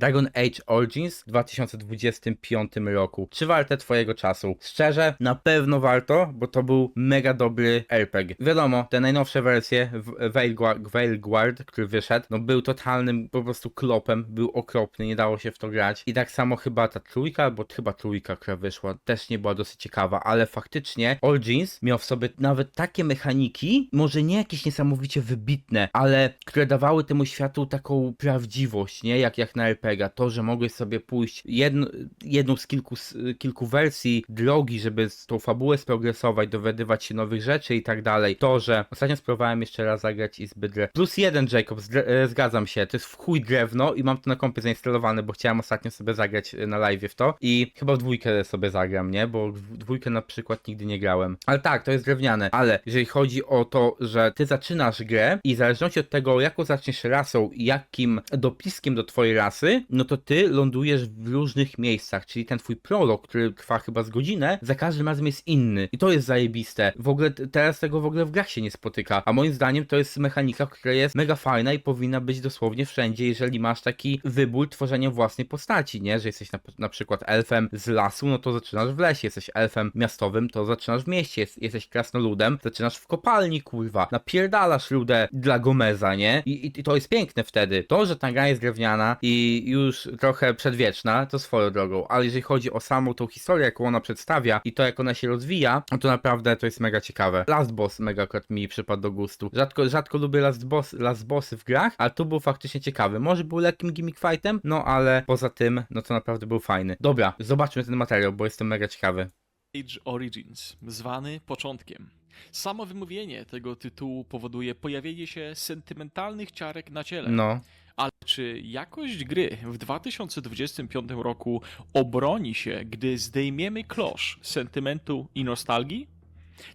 Dragon Age Origins w 2025 roku. Czy warte twojego czasu? Szczerze, na pewno warto, bo to był mega dobry RPG. Wiadomo, te najnowsze wersje, Veilguard, Veilguard który wyszedł, no był totalnym po prostu klopem, był okropny, nie dało się w to grać. I tak samo chyba ta trójka, albo chyba trójka, która wyszła, też nie była dosyć ciekawa, ale faktycznie Origins miał w sobie nawet takie mechaniki, może nie jakieś niesamowicie wybitne, ale które dawały temu światu taką prawdziwość, nie? Jak, jak na RPG. To, że mogłeś sobie pójść jedno, jedną z kilku, kilku wersji drogi, żeby tą fabułę sprogresować, dowiadywać się nowych rzeczy i tak dalej. To, że ostatnio spróbowałem jeszcze raz zagrać i zbyt Plus jeden, Jacob, e, zgadzam się. To jest w chuj drewno i mam to na kompie zainstalowane, bo chciałem ostatnio sobie zagrać e, na live w to i chyba w dwójkę sobie zagram, nie? Bo w dwójkę na przykład nigdy nie grałem. Ale tak, to jest drewniane. Ale jeżeli chodzi o to, że ty zaczynasz grę i w zależności od tego, jaką zaczniesz rasą i jakim dopiskiem do twojej rasy, no to ty lądujesz w różnych miejscach, czyli ten twój prolog, który trwa chyba z godzinę, za każdym razem jest inny. I to jest zajebiste. W ogóle teraz tego w ogóle w grach się nie spotyka. A moim zdaniem to jest mechanika, która jest mega fajna i powinna być dosłownie wszędzie, jeżeli masz taki wybór tworzenia własnej postaci, nie? Że jesteś na, na przykład elfem z lasu, no to zaczynasz w lesie, jesteś elfem miastowym, to zaczynasz w mieście, jest, jesteś krasnoludem, zaczynasz w kopalni, kurwa, napierdalasz rudę dla Gomeza, nie? I, i, I to jest piękne wtedy. To, że ta gra jest drewniana i już trochę przedwieczna, to swoją drogą, ale jeżeli chodzi o samą tą historię, jaką ona przedstawia i to, jak ona się rozwija, no to naprawdę to jest mega ciekawe. Last Boss mega akurat mi przypadł do gustu. Rzadko, rzadko lubię Last, boss, last Bossy w grach, ale tu był faktycznie ciekawy. Może był lekkim gimmick fightem, no ale poza tym, no to naprawdę był fajny. Dobra, zobaczmy ten materiał, bo jestem mega ciekawy. Age Origins, zwany początkiem. Samo wymówienie tego tytułu powoduje pojawienie się sentymentalnych ciarek na ciele. No. Ale czy jakość gry w 2025 roku obroni się, gdy zdejmiemy klosz sentymentu i nostalgii?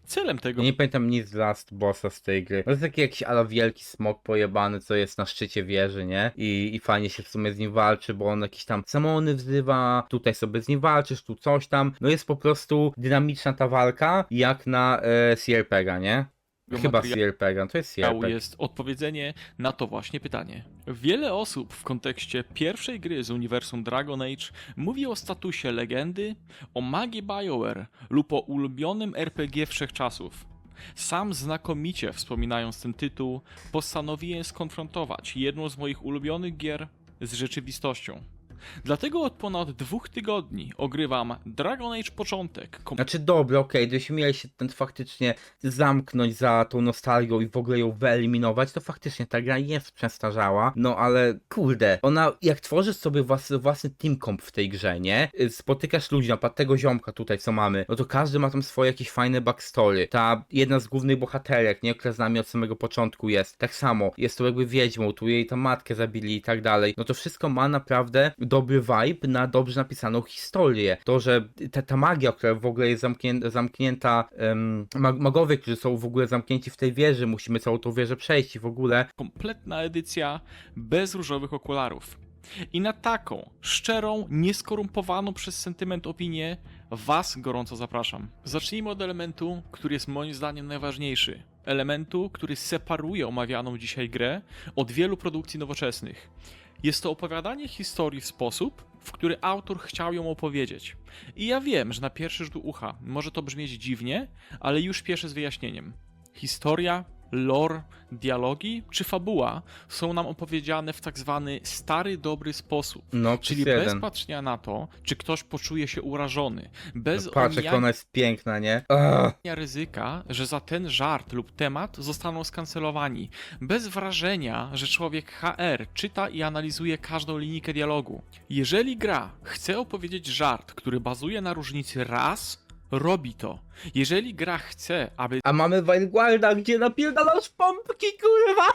Celem tego nie pamiętam nic z Last Bossa z tej gry. To jest taki jakiś ala wielki smok pojebany, co jest na szczycie wieży, nie? I, I fajnie się w sumie z nim walczy, bo on jakiś tam samony wzywa, tutaj sobie z nim walczysz, tu coś tam. No jest po prostu dynamiczna ta walka, jak na e, CRPG, nie? Chyba materiału CRPG, to jest CRPG. jest odpowiedzenie na to właśnie pytanie. Wiele osób w kontekście pierwszej gry z uniwersum Dragon Age mówi o statusie legendy, o magii BioWare lub o ulubionym RPG wszechczasów. Sam znakomicie wspominając ten tytuł, postanowiłem skonfrontować jedną z moich ulubionych gier z rzeczywistością. Dlatego od ponad dwóch tygodni ogrywam Dragon Age Początek, Znaczy dobra, okej, gdybyśmy mieli się ten faktycznie zamknąć za tą nostalgią i w ogóle ją wyeliminować, to faktycznie ta gra jest przestarzała, no ale kurde, ona, jak tworzysz sobie własny, własny team comp w tej grze, nie? Y, Spotykasz ludzi, na przykład tego ziomka tutaj, co mamy, no to każdy ma tam swoje jakieś fajne backstory. Ta jedna z głównych bohaterek, nie? Która z nami od samego początku jest, tak samo, jest to jakby wiedźmą, tu jej tam matkę zabili i tak dalej, no to wszystko ma naprawdę dobry vibe na dobrze napisaną historię. To, że ta, ta magia, która w ogóle jest zamknięta, zamknięta mag- magowie, którzy są w ogóle zamknięci w tej wieży, musimy całą tą wieżę przejść i w ogóle. kompletna edycja bez różowych okularów. I na taką szczerą, nieskorumpowaną przez sentyment opinię Was gorąco zapraszam. Zacznijmy od elementu, który jest moim zdaniem najważniejszy. Elementu, który separuje omawianą dzisiaj grę od wielu produkcji nowoczesnych. Jest to opowiadanie historii w sposób, w który autor chciał ją opowiedzieć. I ja wiem, że na pierwszy rzut ucha może to brzmieć dziwnie, ale już pieszę z wyjaśnieniem. Historia, lore, dialogi czy fabuła są nam opowiedziane w tak zwany stary, dobry sposób. No, Czyli plus bez jeden. patrzenia na to, czy ktoś poczuje się urażony, bez No, patrz, omijania ona jest piękna, nie? Ugh. ryzyka, że za ten żart lub temat zostaną skancelowani, bez wrażenia, że człowiek HR czyta i analizuje każdą linijkę dialogu. Jeżeli gra chce opowiedzieć żart, który bazuje na różnicy ras, robi to. Jeżeli gra chce, aby A mamy Wildguarda, gdzie napierdalasz pompki, kurwa!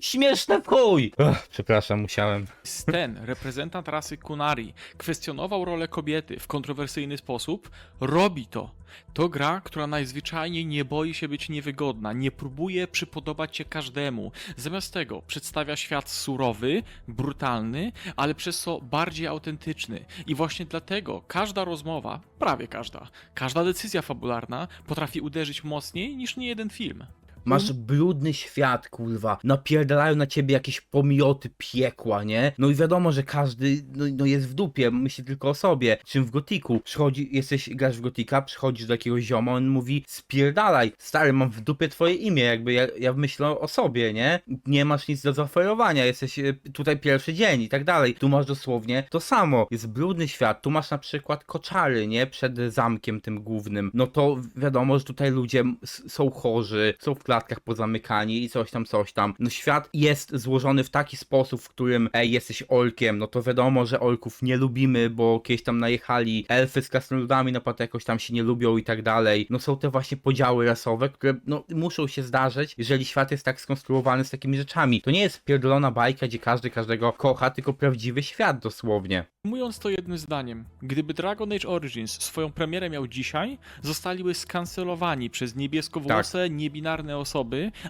Śmieszne w chuj! Ugh, przepraszam, musiałem. ten reprezentant rasy Kunari kwestionował rolę kobiety w kontrowersyjny sposób, robi to. To gra, która najzwyczajniej nie boi się być niewygodna, nie próbuje przypodobać się każdemu. Zamiast tego przedstawia świat surowy, brutalny, ale przez co bardziej autentyczny. I właśnie dlatego każda rozmowa, prawie każda, każda decyzja fabularna potrafi uderzyć mocniej niż nie jeden film. Masz brudny świat, kurwa. Napierdalają na ciebie jakieś pomioty piekła, nie? No i wiadomo, że każdy no, no jest w dupie, myśli tylko o sobie. Czym w gotiku. Przychodzi, jesteś, grasz w gotika, przychodzisz do jakiegoś zioma, on mówi spierdalaj, stary, mam w dupie twoje imię, jakby ja, ja myślę o sobie, nie? Nie masz nic do zaoferowania, jesteś e, tutaj pierwszy dzień i tak dalej. Tu masz dosłownie to samo. Jest brudny świat, tu masz na przykład koczary, nie? Przed zamkiem tym głównym. No to wiadomo, że tutaj ludzie są chorzy, są w klatkach pozamykani i coś tam, coś tam. No świat jest złożony w taki sposób, w którym ej, jesteś orkiem, no to wiadomo, że orków nie lubimy, bo kiedyś tam najechali elfy z krasnoludami, no potem jakoś tam się nie lubią i tak dalej. No są te właśnie podziały rasowe, które no muszą się zdarzyć, jeżeli świat jest tak skonstruowany z takimi rzeczami. To nie jest pierdolona bajka, gdzie każdy każdego kocha, tylko prawdziwy świat dosłownie. Mówiąc to jednym zdaniem, gdyby Dragon Age Origins swoją premierę miał dzisiaj, zostaliby skancelowani przez niebieskowłose, niebinarne osoby,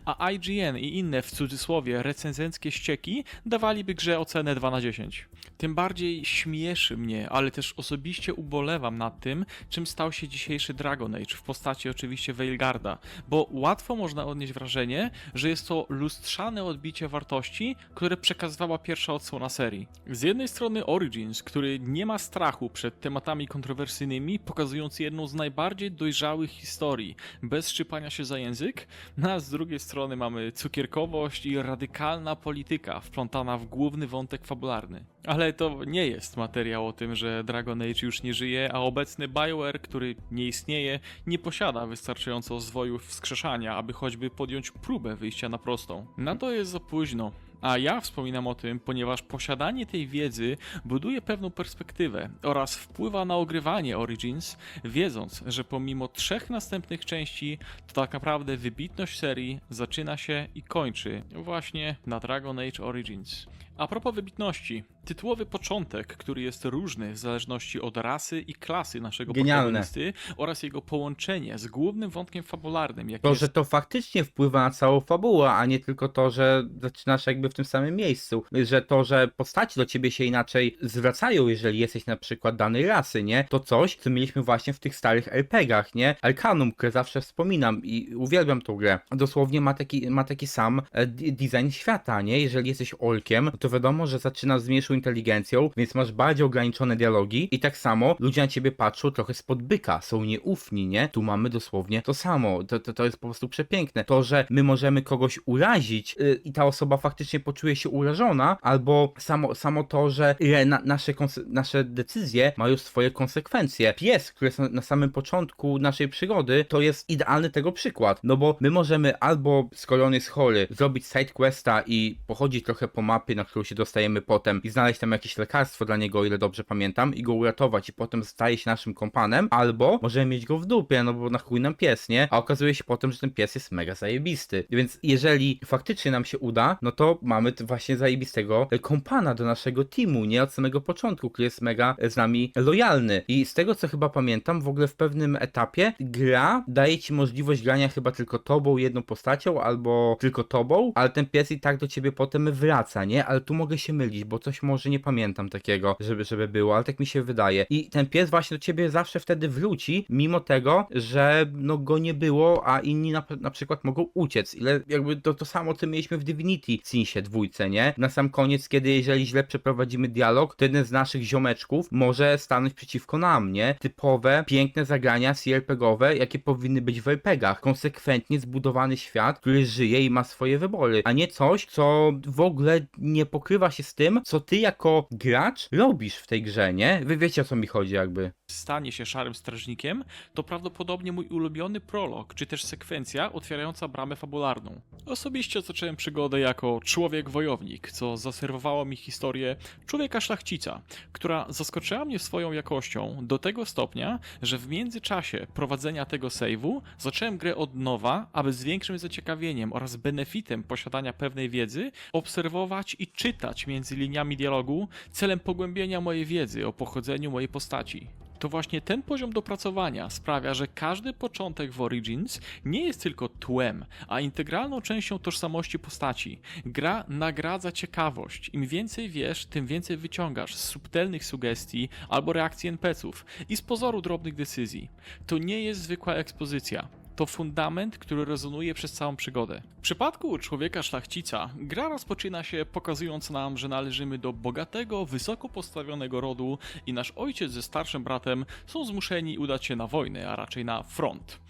a IGN i inne w cudzysłowie recenzenckie ścieki dawaliby grze ocenę 2 na 10. Tym bardziej śmieszy mnie, ale też osobiście ubolewam nad tym, czym stał się dzisiejszy Dragon Age w postaci oczywiście Veilgarda, bo łatwo można odnieść wrażenie, że jest to lustrzane odbicie wartości, które przekazywała pierwsza odsłona serii. Z jednej strony Origins, który nie ma strachu przed tematami kontrowersyjnymi, pokazując jedną z najbardziej dojrzałych historii, bez szczypania się za język, a z drugiej strony mamy cukierkowość i radykalna polityka wplątana w główny wątek fabularny. Ale to nie jest materiał o tym, że Dragon Age już nie żyje, a obecny BioWare, który nie istnieje, nie posiada wystarczająco zwojów wskrzeszania, aby choćby podjąć próbę wyjścia na prostą. Na to jest za późno. A ja wspominam o tym, ponieważ posiadanie tej wiedzy buduje pewną perspektywę oraz wpływa na ogrywanie Origins, wiedząc, że pomimo trzech następnych części, to tak naprawdę wybitność serii zaczyna się i kończy właśnie na Dragon Age Origins. A propos wybitności, tytułowy początek, który jest różny w zależności od rasy i klasy naszego Genialne. protagonisty oraz jego połączenie z głównym wątkiem fabularnym, jakim To, jest że to faktycznie wpływa na całą fabułę, a nie tylko to, że zaczynasz jakby w tym samym miejscu. Że to, że postaci do ciebie się inaczej zwracają, jeżeli jesteś na przykład danej rasy, nie? To coś, co mieliśmy właśnie w tych starych RPGach, nie? Arcanum, które zawsze wspominam i uwielbiam tą grę. Dosłownie ma taki, ma taki sam e, design świata, nie? Jeżeli jesteś orkiem, to wiadomo, że zaczynasz z mniejszą inteligencją, więc masz bardziej ograniczone dialogi i tak samo ludzie na ciebie patrzą trochę spod byka, są nieufni, nie? Tu mamy dosłownie to samo. To, to, to jest po prostu przepiękne. To, że my możemy kogoś urazić yy, i ta osoba faktycznie poczuje się urażona, albo samo, samo to, że na, nasze, nasze decyzje mają swoje konsekwencje. Pies, który jest na, samym początku naszej przygody, to jest idealny tego przykład. No bo my możemy albo, skoro on jest chory, zrobić side questa i pochodzić trochę po mapie, na którą się dostajemy potem i znaleźć tam jakieś lekarstwo dla niego, o ile dobrze pamiętam, i go uratować i potem staje się naszym kompanem, albo możemy mieć go w dupie, no bo na chuj nam pies, nie? A okazuje się potem, że ten pies jest mega zajebisty. Więc jeżeli faktycznie nam się uda, no to mamy właśnie zajebistego e, kompana do naszego teamu, nie? Od samego początku, który jest mega e, z nami lojalny. I z tego co chyba pamiętam, w ogóle w pewnym etapie gra daje ci możliwość grania chyba tylko tobą, jedną postacią, albo tylko tobą, ale ten pies i tak do ciebie potem wraca, nie? Ale tu mogę się mylić, bo coś może nie pamiętam takiego, żeby, żeby było, ale tak mi się wydaje. I ten pies właśnie do ciebie zawsze wtedy wróci, mimo tego, że no go nie było, a inni na, na przykład mogą uciec. Ile jakby to, to samo, co mieliśmy w Divinity Sinsie dwójce, nie? Na sam koniec, kiedy jeżeli źle przeprowadzimy dialog, to jeden z naszych ziomeczków może stanąć przeciwko nam, nie? Typowe, piękne zagrania CRPGowe, jakie powinny być w RPGach. Konsekwentnie zbudowany świat, który żyje i ma swoje wybory, a nie coś, co w ogóle nie pokrywa się z tym, co ty jako gracz robisz w tej grze, nie? Wy wiecie o co mi chodzi jakby. stanie się szarym strażnikiem, to prawdopodobnie mój ulubiony prolog, czy też sekwencja otwierająca bramę fabularną. Osobiście zacząłem przygodę jako człowiek-wojownik, co zaserwowało mi historię człowieka szlachcica, która zaskoczyła mnie swoją jakością do tego stopnia, że w międzyczasie prowadzenia tego save'u zacząłem grę od nowa, aby z większym zaciekawieniem oraz benefitem posiadania pewnej wiedzy obserwować i czytać między liniami dialogu celem pogłębienia mojej wiedzy o pochodzeniu mojej postaci. To właśnie ten poziom dopracowania sprawia, że każdy początek w Origins nie jest tylko tłem, a integralną częścią tożsamości postaci. Gra nagradza ciekawość. Im więcej wiesz, tym więcej wyciągasz z subtelnych sugestii albo reakcji NPC-ów i z pozoru drobnych decyzji. To nie jest zwykła ekspozycja. To fundament, który rezonuje przez całą przygodę. W przypadku człowieka szlachcica, gra rozpoczyna się pokazując nam, że należymy do bogatego, wysoko postawionego rodu i nasz ojciec ze starszym bratem są zmuszeni udać się na wojnę, a raczej na front.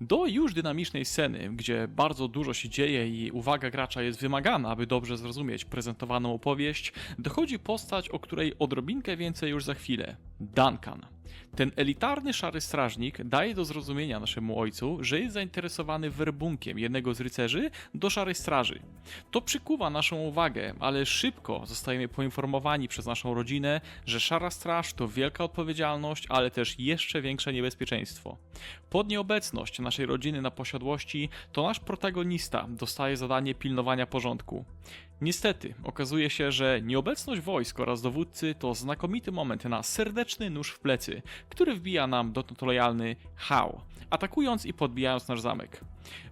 Do już dynamicznej sceny, gdzie bardzo dużo się dzieje i uwaga gracza jest wymagana, aby dobrze zrozumieć prezentowaną opowieść, dochodzi postać, o której odrobinkę więcej już za chwilę. Duncan. Ten elitarny szary strażnik daje do zrozumienia naszemu ojcu, że jest zainteresowany werbunkiem jednego z rycerzy do szarej straży. To przykuwa naszą uwagę, ale szybko zostajemy poinformowani przez naszą rodzinę, że szara straż to wielka odpowiedzialność, ale też jeszcze większe niebezpieczeństwo. Pod nieobecność naszej rodziny na posiadłości, to nasz protagonista dostaje zadanie pilnowania porządku. Niestety, okazuje się, że nieobecność wojsk oraz dowódcy to znakomity moment na serdeczny nóż w plecy, który wbija nam dotąd lojalny Hał, atakując i podbijając nasz zamek.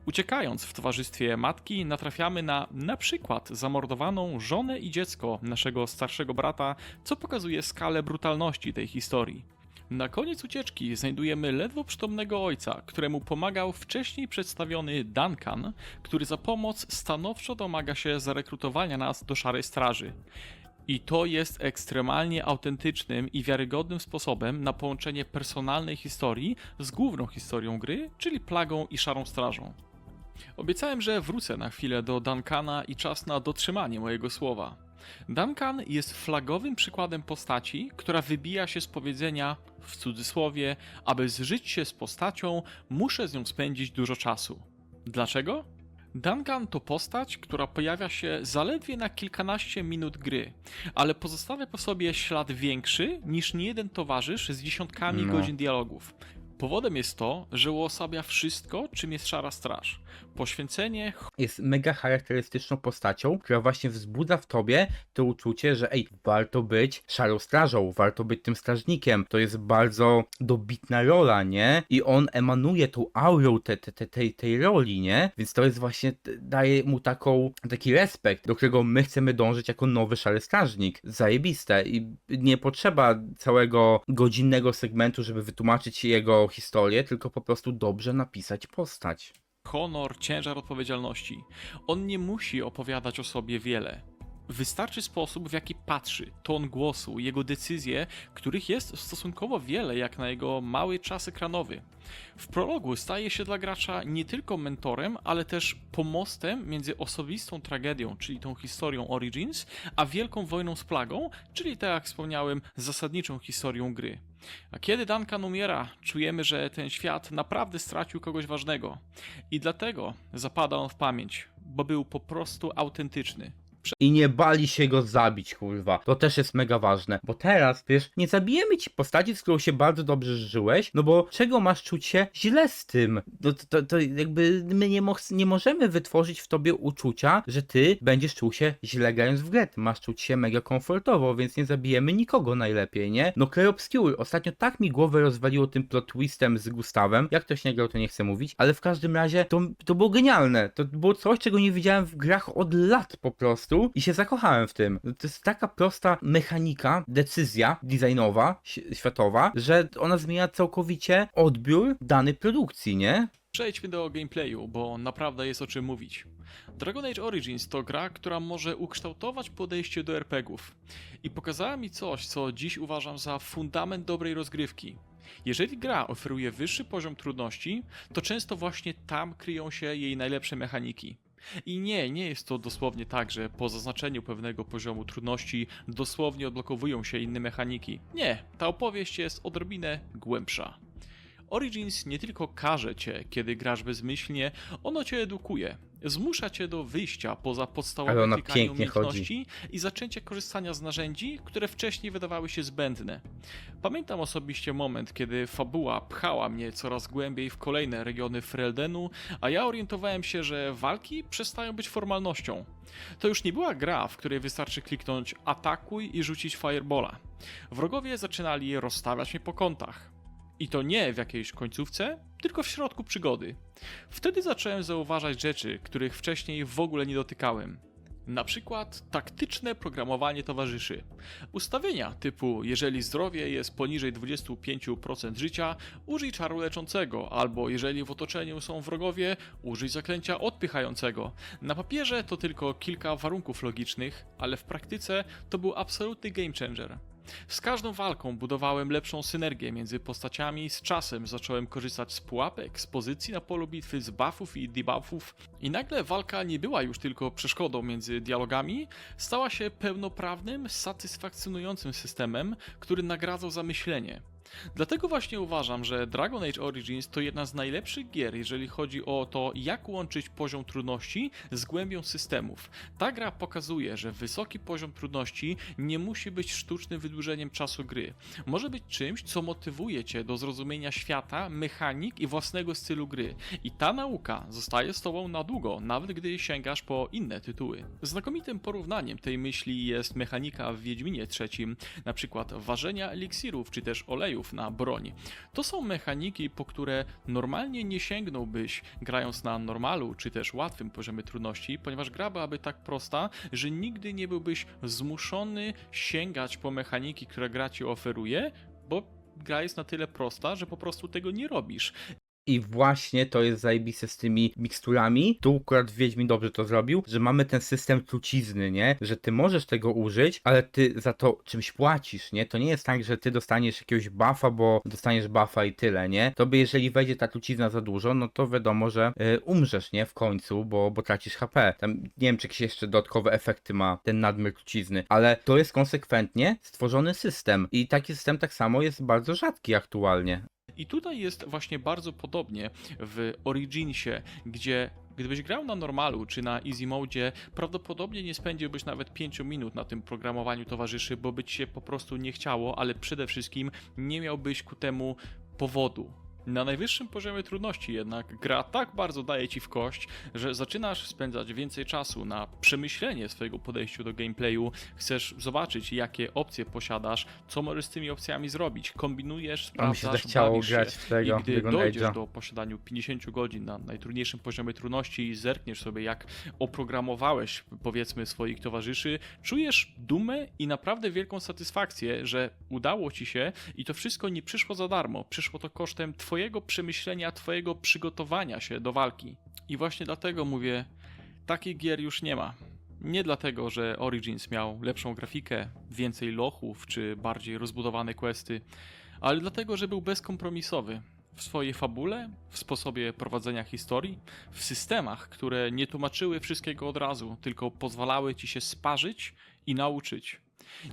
Uciekając w towarzystwie matki, natrafiamy na na przykład zamordowaną żonę i dziecko naszego starszego brata, co pokazuje skalę brutalności tej historii. Na koniec ucieczki znajdujemy ledwo przytomnego ojca, któremu pomagał wcześniej przedstawiony Duncan, który za pomoc stanowczo domaga się zarekrutowania nas do szarej straży. I to jest ekstremalnie autentycznym i wiarygodnym sposobem na połączenie personalnej historii z główną historią gry, czyli plagą i szarą strażą. Obiecałem, że wrócę na chwilę do Duncana i czas na dotrzymanie mojego słowa. Duncan jest flagowym przykładem postaci, która wybija się z powiedzenia, w cudzysłowie, aby zżyć się z postacią, muszę z nią spędzić dużo czasu. Dlaczego? Duncan to postać, która pojawia się zaledwie na kilkanaście minut gry, ale pozostawia po sobie ślad większy niż niejeden towarzysz z dziesiątkami No. godzin dialogów. Powodem jest to, że uosabia wszystko, czym jest Szara Straż. Poświęcenie, jest mega charakterystyczną postacią, która właśnie wzbudza w tobie to uczucie, że ej, warto być szarą strażą, warto być tym strażnikiem. To jest bardzo dobitna rola, nie? I on emanuje tą aurą te, te, te, tej, tej roli, nie? Więc to jest właśnie, daje mu taką, taki respekt, do którego my chcemy dążyć jako nowy szary strażnik. Zajebiste i nie potrzeba całego godzinnego segmentu, żeby wytłumaczyć jego historię, tylko po prostu dobrze napisać postać. Honor, ciężar odpowiedzialności. On nie musi opowiadać o sobie wiele. Wystarczy sposób, w jaki patrzy, ton głosu, jego decyzje, których jest stosunkowo wiele jak na jego mały czas ekranowy. W prologu staje się dla gracza nie tylko mentorem, ale też pomostem między osobistą tragedią, czyli tą historią Origins, a wielką wojną z plagą, czyli tak jak wspomniałem, zasadniczą historią gry. A kiedy Duncan umiera, czujemy, że ten świat naprawdę stracił kogoś ważnego. I dlatego zapada on w pamięć, bo był po prostu autentyczny. I nie bali się go zabić, kurwa. To też jest mega ważne. Bo teraz, wiesz, nie zabijemy ci postaci, z którą się bardzo dobrze żyłeś, no bo czego masz czuć się źle z tym? No to, to, to jakby my nie, mo- nie możemy wytworzyć w tobie uczucia, że ty będziesz czuł się źle grając w grę. Ty masz czuć się mega komfortowo, więc nie zabijemy nikogo najlepiej, nie? No Clay Obscure, ostatnio tak mi głowę rozwaliło tym plot twistem z Gustawem. Jak ktoś nie grał, to nie chcę mówić, ale w każdym razie to, to było genialne. To było coś, czego nie widziałem w grach od lat po prostu i się zakochałem w tym. To jest taka prosta mechanika, decyzja designowa, światowa, że ona zmienia całkowicie odbiór danej produkcji, nie? Przejdźmy do gameplayu, bo naprawdę jest o czym mówić. Dragon Age Origins to gra, która może ukształtować podejście do RPGów i pokazała mi coś, co dziś uważam za fundament dobrej rozgrywki. Jeżeli gra oferuje wyższy poziom trudności, to często właśnie tam kryją się jej najlepsze mechaniki. I nie, nie jest to dosłownie tak, że po zaznaczeniu pewnego poziomu trudności dosłownie odblokowują się inne mechaniki. Nie, ta opowieść jest odrobinę głębsza. Origins nie tylko karze cię, kiedy grasz bezmyślnie, ono cię edukuje. Zmusza cię do wyjścia poza podstawowe klikanie umiejętności i zaczęcia korzystania z narzędzi, które wcześniej wydawały się zbędne. Pamiętam osobiście moment, kiedy fabuła pchała mnie coraz głębiej w kolejne regiony Freldenu, a ja orientowałem się, że walki przestają być formalnością. To już nie była gra, w której wystarczy kliknąć atakuj i rzucić firebola. Wrogowie zaczynali rozstawiać mnie po kątach. I to nie w jakiejś końcówce, tylko w środku przygody. Wtedy zacząłem zauważać rzeczy, których wcześniej w ogóle nie dotykałem. Na przykład taktyczne programowanie towarzyszy. Ustawienia typu jeżeli zdrowie jest poniżej 25% życia, użyj czaru leczącego, albo jeżeli w otoczeniu są wrogowie, użyj zaklęcia odpychającego. Na papierze to tylko kilka warunków logicznych, ale w praktyce to był absolutny game changer. Z każdą walką budowałem lepszą synergię między postaciami, z czasem zacząłem korzystać z pułapek, z pozycji na polu bitwy, z buffów i debuffów i nagle walka nie była już tylko przeszkodą między dialogami, stała się pełnoprawnym, satysfakcjonującym systemem, który nagradzał za myślenie. Dlatego właśnie uważam, że Dragon Age Origins to jedna z najlepszych gier, jeżeli chodzi o to, jak łączyć poziom trudności z głębią systemów. Ta gra pokazuje, że wysoki poziom trudności nie musi być sztucznym wydłużeniem czasu gry. Może być czymś, co motywuje cię do zrozumienia świata, mechanik i własnego stylu gry. I ta nauka zostaje z tobą na długo, nawet gdy sięgasz po inne tytuły. Znakomitym porównaniem tej myśli jest mechanika w Wiedźminie III, na przykład ważenia eliksirów czy też na broń. To są mechaniki, po które normalnie nie sięgnąłbyś grając na normalu czy też łatwym poziomie trudności, ponieważ gra byłaby tak prosta, że nigdy nie byłbyś zmuszony sięgać po mechaniki, które gra ci oferuje, bo gra jest na tyle prosta, że po prostu tego nie robisz. I właśnie to jest zajebiste z tymi miksturami. Tu akurat Wiedźmin dobrze to zrobił, że mamy ten system trucizny, nie? Że ty możesz tego użyć, ale ty za to czymś płacisz, nie? To nie jest tak, że ty dostaniesz jakiegoś buffa, bo dostaniesz buffa i tyle, nie? Tobie jeżeli wejdzie ta trucizna za dużo, no to wiadomo, że y, umrzesz, nie? W końcu, bo, bo tracisz HP. Tam nie wiem, czy jakieś jeszcze dodatkowe efekty ma ten nadmiar trucizny, ale to jest konsekwentnie stworzony system. I taki system tak samo jest bardzo rzadki aktualnie. I tutaj jest właśnie bardzo podobnie w Originsie, gdzie gdybyś grał na normalu czy na easy mode, prawdopodobnie nie spędziłbyś nawet 5 minut na tym programowaniu towarzyszy, bo by ci się po prostu nie chciało, ale przede wszystkim nie miałbyś ku temu powodu. Na najwyższym poziomie trudności jednak gra tak bardzo daje ci w kość, że zaczynasz spędzać więcej czasu na przemyślenie swojego podejściu do gameplayu, chcesz zobaczyć jakie opcje posiadasz, co możesz z tymi opcjami zrobić, kombinujesz, się sprawdzasz, zachciało bawisz grać się. w tego I gdy dojdziesz Age'a. do posiadaniu 50 godzin na najtrudniejszym poziomie trudności i zerkniesz sobie, jak oprogramowałeś, powiedzmy, swoich towarzyszy, czujesz dumę i naprawdę wielką satysfakcję, że udało ci się i to wszystko nie przyszło za darmo. Przyszło to kosztem Twojego przemyślenia, Twojego przygotowania się do walki. I właśnie dlatego mówię, takich gier już nie ma. Nie dlatego, że Origins miał lepszą grafikę, więcej lochów czy bardziej rozbudowane questy, ale dlatego, że był bezkompromisowy w swojej fabule, w sposobie prowadzenia historii, w systemach, które nie tłumaczyły wszystkiego od razu, tylko pozwalały ci się sparzyć i nauczyć.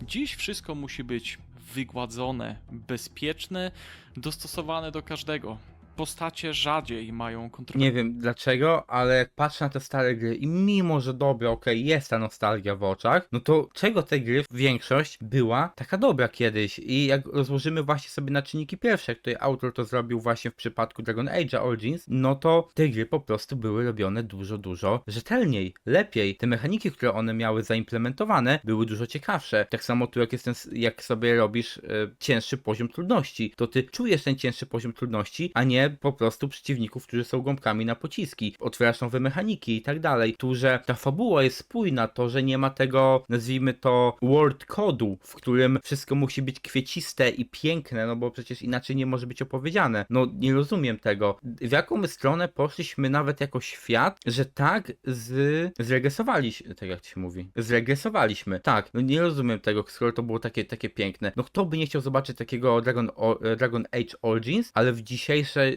Dziś wszystko musi być wygładzone, bezpieczne, dostosowane do każdego. Postacie rzadziej mają kontrolę. Nie wiem dlaczego, ale jak patrzę na te stare gry i mimo, że dobra, okej, jest ta nostalgia w oczach, no to czego te gry, większość była taka dobra kiedyś i jak rozłożymy właśnie sobie na czynniki pierwsze, jak tutaj autor to zrobił właśnie w przypadku Dragon Age Origins, no to te gry po prostu były robione dużo, dużo rzetelniej, lepiej. Te mechaniki, które one miały zaimplementowane, były dużo ciekawsze. Tak samo tu jak, jest jak sobie robisz e, cięższy poziom trudności, to ty czujesz ten cięższy poziom trudności, a nie po prostu przeciwników, którzy są gąbkami na pociski. Otwierasz nowe mechaniki i tak dalej. Tu, że ta fabuła jest spójna, to, że nie ma tego, nazwijmy to, word kodu, w którym wszystko musi być kwieciste i piękne, no bo przecież inaczej nie może być opowiedziane. No nie rozumiem tego. W jaką my stronę poszliśmy nawet jako świat, że tak z... zregresowaliśmy, tak jak to się mówi, zregresowaliśmy. Tak, no nie rozumiem tego, skoro to było takie, takie piękne. No kto by nie chciał zobaczyć takiego Dragon, o, Dragon Age Origins, ale w dzisiejszej,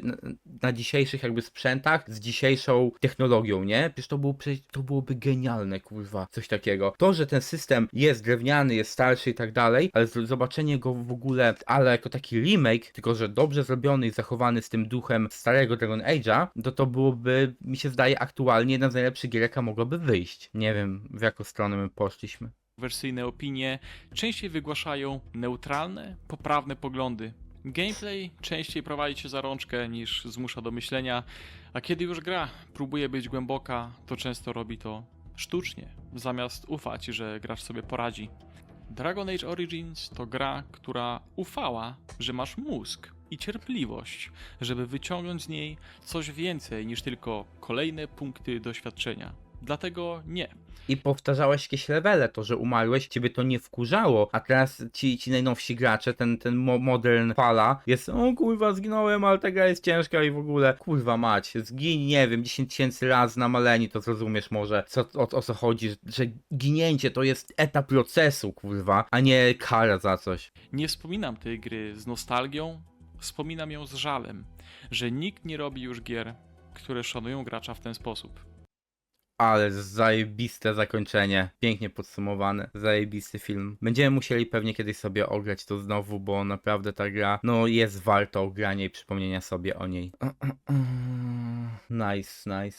na, dzisiejszych jakby sprzętach, z dzisiejszą technologią, nie? Przecież to, przecież to byłoby genialne, kurwa, coś takiego. To, że ten system jest drewniany, jest starszy i tak dalej, ale zobaczenie go w ogóle, ale jako taki remake, tylko że dobrze zrobiony i zachowany z tym duchem starego Dragon Age'a, to to byłoby, mi się zdaje, aktualnie jedna z najlepszych gier, jaka mogłaby wyjść. Nie wiem, w jaką stronę my poszliśmy. Wersyjne opinie częściej wygłaszają neutralne, poprawne poglądy. Gameplay częściej prowadzi cię za rączkę niż zmusza do myślenia, a kiedy już gra próbuje być głęboka, to często robi to sztucznie, zamiast ufać, że gracz sobie poradzi. Dragon Age Origins to gra, która ufała, że masz mózg i cierpliwość, żeby wyciągnąć z niej coś więcej niż tylko kolejne punkty doświadczenia. Dlatego nie. I powtarzałeś jakieś levele, to, że umarłeś, ciebie to nie wkurzało, a teraz ci, ci najnowsi gracze, ten, ten mo modern fala, jest, o kurwa, zginąłem, ale ta gra jest ciężka i w ogóle, kurwa mać, zgiń, nie wiem, 10 tysięcy razy na maleni, to zrozumiesz może, co, o, o co chodzi, że, że ginięcie to jest etap procesu, kurwa, a nie kara za coś. Nie wspominam tej gry z nostalgią, wspominam ją z żalem, że nikt nie robi już gier, które szanują gracza w ten sposób. Ale zajebiste zakończenie. Pięknie podsumowane. Zajebisty film. Będziemy musieli pewnie kiedyś sobie ograć to znowu, bo naprawdę ta gra, no jest warto ogrania i przypomnienia sobie o niej. Nice, nice.